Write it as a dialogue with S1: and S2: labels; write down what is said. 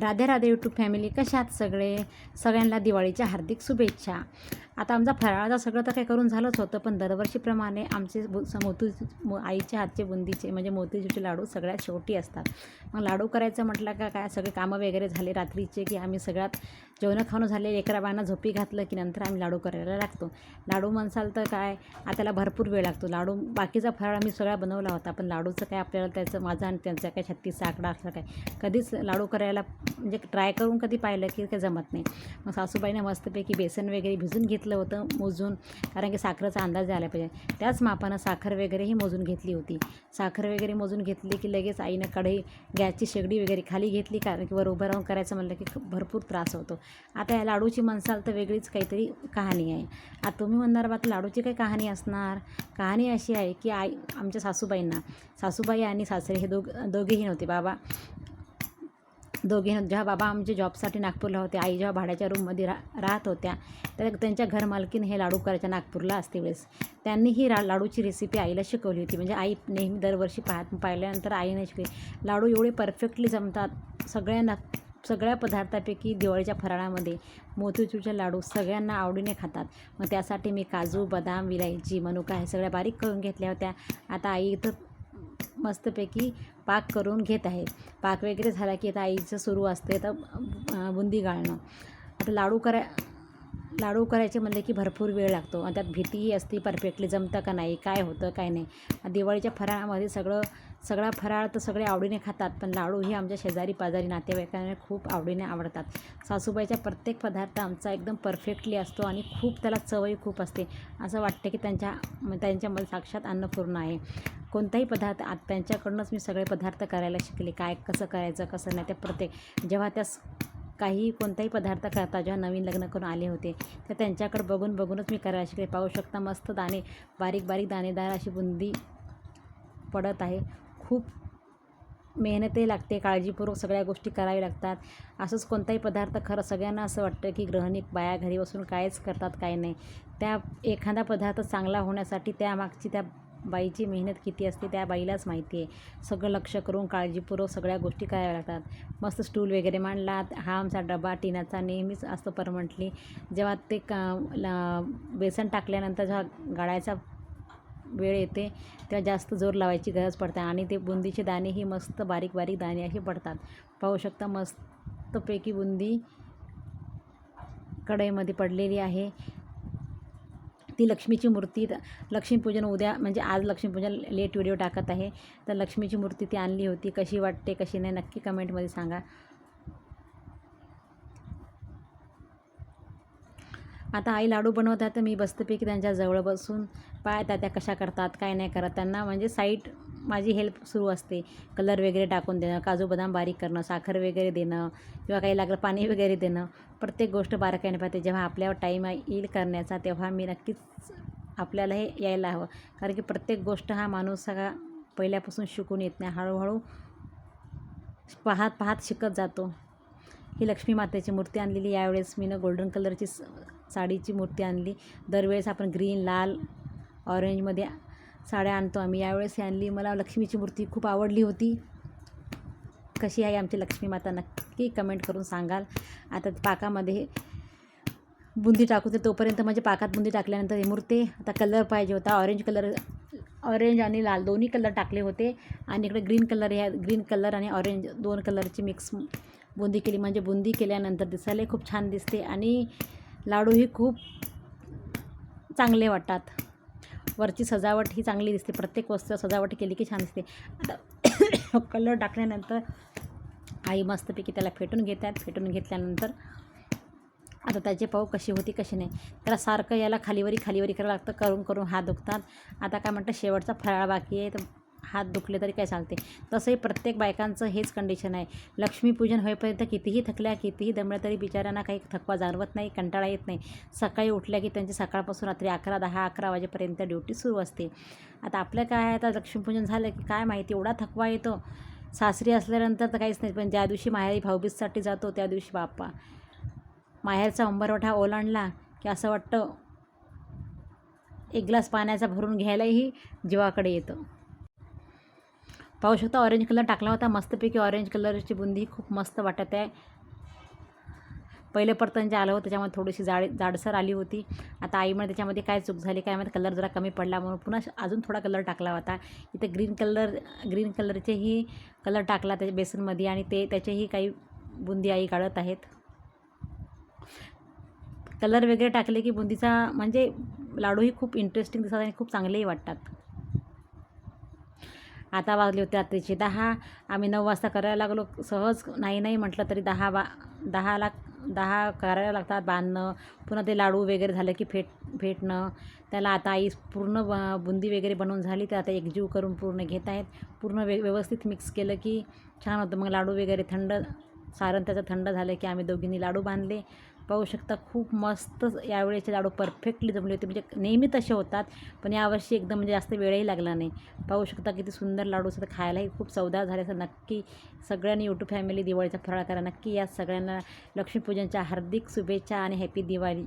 S1: Radhe Radhe YouTube family कशात सगळे? सगळ्यांना दिवाळीच्या हार्दिक शुभेच्छा. आता आमचा फराळाचा सगळं तर काही करून झालंच होतं पण दरवर्षीप्रमाणे आमचे मोती आईच्या हातचे बुंदीचे म्हणजे मोतीचूरचे लाडू सगळ्यात शेवटी असतात. मग लाडू करायचं म्हटलं का काय सगळे कामं वगैरे झाले रात्रीचे की आम्ही सगळ्यात जेवणं खाणं झाले लेकरा बाळांना झोपी घातलं की नंतर आम्ही लाडू करायला लागतो. लाडू म्हणसाल तर काय त्याला भरपूर वेळ लागतो. लाडू बाकीचा फराळ आम्ही सगळा बनवला होता पण लाडूचं काय आपल्याला त्याचं माझा आणि त्यांचा काय छत्तीसचा आकडा असं काय कधीच लाडू करायला म्हणजे ट्राय करून कधी पाहिलं की काय जमत नाही. मग सासूबाईने मस्तपैकी बेसन वगैरे भिजून घेतलं होतं मोजून कारण की साखरेचा अंदाज आला पाहिजे. त्याच मापानं साखर वगैरेही मोजून घेतली होती. साखर वगैरे मोजून घेतली की लगेच आईनं कढई गॅसची शेगडी वगैरे खाली घेतली कारण की वर उभं राहून करायचं म्हणलं की भरपूर त्रास होतो. आता या लाडूची म्हणसाल तर वेगळीच काहीतरी कहाणी आहे. आता तुम्ही म्हणणार बा आता लाडूची काही कहाणी असणार? कहाणी अशी आहे की आई आमच्या सासूबाईंना सासूबाई आणि सासरे हे दोघ दोघेही नव्हते बाबा. दोघे जेव्हा बाबा आमचे जॉबसाठी नागपूरला होते आई जेव्हा भाड्याच्या रूममध्ये रा राहत होत्या तर त्यांच्या घरमालकीने हे लाडू करायच्या नागपूरला असते वेळेस. त्यांनी ही रा लाडूची रेसिपी आईला शिकवली होती. म्हणजे आई नेहमी दरवर्षी पाहत पाहिल्यानंतर आईने शिकली. लाडू एवढे परफेक्टली जमतात. सगळ्यांना सगळ्या पदार्थापैकी दिवाळीच्या फराळामध्ये मोतीचूरचे लाडू सगळ्यांना आवडीने खातात. मग त्यासाठी मी काजू बदाम विलायची मनुका हे सगळ्या बारीक करून घेतल्या होत्या. आता आई इथं मस्तपैकी पाक करून घेत आहे. पाक वगैरे झाला की आता आईचं सुरू असते तर बुंदी गाळणं आता लाडू करा लाडू करायचे म्हणले की भरपूर वेळ लागतो. आणि त्यात भीतीही असते परफेक्टली जमतं का नाही काय होतं काय नाही. दिवाळीच्या फराळामध्ये सगळं सगळा फराळ तर सगळे आवडीने खातात पण लाडू ही आमच्या शेजारी पाजारी नातेवाईकांना खूप आवडीने आवडतात. सासूबाईचा प्रत्येक पदार्थ आमचा एकदम परफेक्टली असतो आणि खूप त्याला चवही खूप असते. असं वाटतं की त्यांच्या त्यांच्यामध्ये साक्षात अन्नपूर्ण आहे. कोणताही पदार्थ आत त्यांच्याकडूनच मी सगळे पदार्थ करायला शिकले. काय कसं करायचं कसं नाही ते प्रत्येक जेव्हा त्या काही कोणताही पदार्थ करता जेव्हा नवीन लग्न करून आले होते तर त्यांच्याकडे बघून बघूनच मी करायला शिकले. पाहू शकता मस्त दाणे बारीक बारीक दाणेदार अशी बुंदी पडत आहे. खूप मेहनतही लागते काळजीपूर्वक सगळ्या गोष्टी कराव्या लागतात. असंच कोणताही पदार्थ खरं सगळ्यांना असं वाटतं की ग्रहणी बाया घरी बसून कायच करतात काय नाही. त्या एखादा पदार्थ चांगला होण्यासाठी त्यामागची त्या बाईची मेहनत किती असते त्या बाईलाच माहिती आहे. सगळं लक्ष करून काळजीपूर्वक सगळ्या गोष्टी कराव्या लागतात. मस्त स्टूल वगैरे मांडला हा आमचा डबा टिनाचा नेहमीच असतो परमंटली जेव्हा ते का बेसन टाकल्यानंतर जेव्हा गाळायचा वेळ येते तेव्हा जास्त जोर लावायची गरज पडते आणि ते बुंदीचे दाणेही मस्त बारीक बारीक दाणे असे पडतात. पाहू शकता मस्तपैकी बुंदी कढईमध्ये पडलेली आहे. ती लक्ष्मीची मूर्ती लक्ष्मीपूजन उद्या म्हणजे आज लक्ष्मीपूजन लेट व्हिडिओ टाकत आहे. तर लक्ष्मीची मूर्ती ती आणली होती. कशी वाटते कशी नाही नक्की कमेंटमध्ये सांगा. आता आई लाडू बनवत आहे तर मी बसतेपैकी त्यांच्या जवळ बसून. पाहता त्या कशा करतात काय नाही करत त्यांना. म्हणजे साईट माझी हेल्प सुरू असते. कलर वगैरे टाकून देणं काजू बदाम बारीक करणं साखर वगैरे देणं किंवा काही लागलं पाणी वगैरे देणं. प्रत्येक गोष्ट बारकाईने पाहते. जेव्हा आपल्यावर टाईम येईल करण्याचा तेव्हा मी नक्कीच आपल्याला हे यायला हवं. कारण की प्रत्येक गोष्ट हा माणूस सगळा पहिल्यापासून शिकून येत नाही. हळूहळू पाहत पाहत शिकत जातो. ही लक्ष्मी मातेची मूर्ती आणलेली. यावेळेस मी गोल्डन कलरची स- साडीची मूर्ती आणली. दरवेळेस आपण ग्रीन लाल ऑरेंजमध्ये साड्या आणतो आम्ही. यावेळेस ही आणली मला लक्ष्मीची मूर्ती खूप आवडली होती. कशी आहे आमची लक्ष्मी माता नक्की कमेंट करून सांगाल. आता पाकामध्ये बुंदी टाकू ते तोपर्यंत म्हणजे पाकात बुंदी टाकल्यानंतर हे मूर्ती आता कलर पाहिजे होता. ऑरेंज कलर ऑरेंज आणि लाल दोन्ही कलर टाकले होते. आणि इकडे ग्रीन कलर ह्या ग्रीन कलर आणि ऑरेंज दोन कलरची मिक्स बुंदी केली. म्हणजे बुंदी केल्यानंतर दिसायला खूप छान दिसते. आणि लाडूही खूप चांगले वाटतात. वरची सजावट ही चांगली दिसते. प्रत्येक वस्तू सजावट केली की छान दिसते. आता कलर टाकल्यानंतर आई मस्तपैकी त्याला फेटून घेतात. फेटून घेतल्यानंतर आता त्याचे पाव कशी होती कशी नाही. त्याला सारखं याला खालीवरी खालीवरी करावं लागतं. करून करून हात दुखतात. आता काय म्हणतं शेवटचा फराळ बाकी आहे. तर हात दुखले तरी काय चालते? तसंही प्रत्येक बायकांचं हेच कंडिशन आहे. लक्ष्मीपूजन होईपर्यंत कितीही थकल्या कितीही दमल्या तरी बिचाऱ्यांना काही थकवा जाणवत नाही कंटाळा येत नाही. सकाळी उठल्या की त्यांची सकाळपासून रात्री अकरा दहा अकरा वाजेपर्यंत ड्युटी सुरू असते. आता आपलं काय आहे? आता लक्ष्मीपूजन झालं की काय माहिती? एवढा थकवा येतो. सासरी असल्यानंतर तर काहीच नाही पण ज्या दिवशी माहेरी भाऊबीजसाठी जातो त्या दिवशी बाप्पा. माहेरचा उंबरवठा ओलांडला की असं वाटतं एक ग्लास पाण्याचा भरून घ्यायलाही जीवाकडे येतं. पाहू शकता ऑरेंज कलर टाकला होता मस्तपैकी ऑरेंज कलरची बुंदी खूप मस्त वाटत आहे. पहिले परतन जे आलं होतं त्याच्यामध्ये थोडीशी जाड जाडसर आली होती. आता आईमुळे त्याच्यामध्ये काय चूक झाली काय माहिती कलर जरा कमी पडला म्हणून पुन्हा अजून थोडा कलर टाकला होता. इथे ग्रीन कलर ग्रीन कलरचेही कलर टाकला त्याच्या बेसनमध्ये आणि ते त्याचेही काही बुंदी आई काढत आहेत. कलर वगैरे टाकले की बुंदीचा म्हणजे लाडूही खूप इंटरेस्टिंग दिसतात आणि खूप चांगलेही वाटतात. आता वाजले होते रात्रीचे दहा. आम्ही नऊ वाजता करायला लागलो. सहज नाही नाही म्हटलं तरी दहा बा दहाला दहा करायला लागतात बांधणं. पुन्हा ते लाडू वगैरे झालं की फेट फेटणं. त्याला आता आई पूर्ण ब- बुंदी वगैरे बनवून झाली. तर आता एकजीव करून पूर्ण घेत आहेत. पूर्ण वे व्यवस्थित मिक्स केलं की छान होतं. मग लाडू वगैरे थंड सारण त्याचं थंड झालं की आम्ही दोघींनी लाडू बांधले. पाहू शकता खूप मस्त यावेळेचे लाडू परफेक्टली जमले होते. म्हणजे नेहमी तसे होतात पण यावर्षी एकदम म्हणजे जास्त वेळही लागला नाही. पाहू शकता किती सुंदर लाडू असतात खायलाही खूप चवदार झाले असं नक्की सगळ्यांनी यूट्यूब फॅमिली दिवाळीचा फराळ करा. नक्की या सगळ्यांना लक्ष्मीपूजनच्या हार्दिक शुभेच्छा आणि हॅपी दिवाळी.